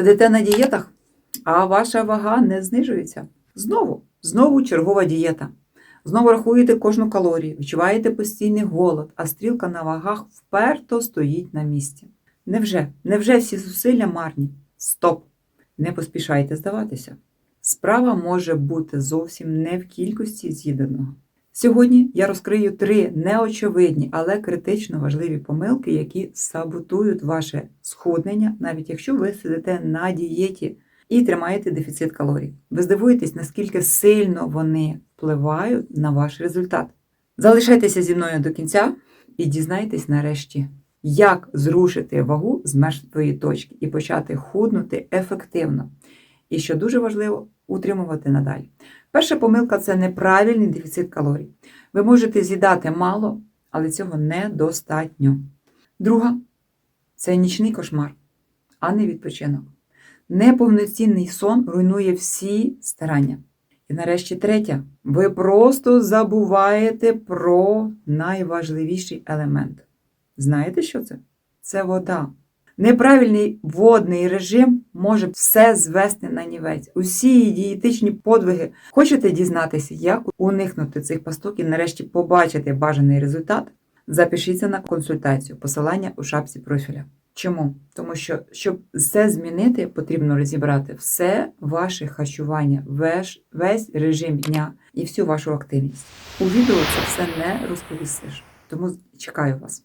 Сидите на дієтах, а ваша вага не знижується. Знову, знову чергова дієта. Знову рахуєте кожну калорію, відчуваєте постійний голод, а стрілка на вагах вперто стоїть на місці. Невже? Невже всі зусилля марні? Стоп! Не поспішайте здаватися. Справа може бути зовсім не в кількості з'їденого. Сьогодні я розкрию три неочевидні, але критично важливі помилки, які саботують ваше схуднення, навіть якщо ви сидите на дієті і тримаєте дефіцит калорій. Ви здивуєтесь, наскільки сильно вони впливають на ваш результат. Залишайтеся зі мною до кінця і дізнайтесь нарешті, як зрушити вагу з мертвої точки і почати худнути ефективно. І що дуже важливо, утримувати надалі. Перша помилка це неправильний дефіцит калорій. Ви можете з'їдати мало, але цього недостатньо. Друга це нічний кошмар, а не відпочинок. Неповноцінний сон руйнує всі старання. І нарешті третя. Ви просто забуваєте про найважливіший елемент. Знаєте, що це? Це вода. Неправильний водний режим може все звести на нівець. Усі дієтичні подвиги. Хочете дізнатися, як уникнути цих пасток і нарешті побачити бажаний результат? Запишіться на консультацію. Посилання у шапці профіля. Чому? Тому що, щоб все змінити, потрібно розібрати все ваше харчування, весь, весь режим дня і всю вашу активність. У відео це все не розповісиш. Тому чекаю вас.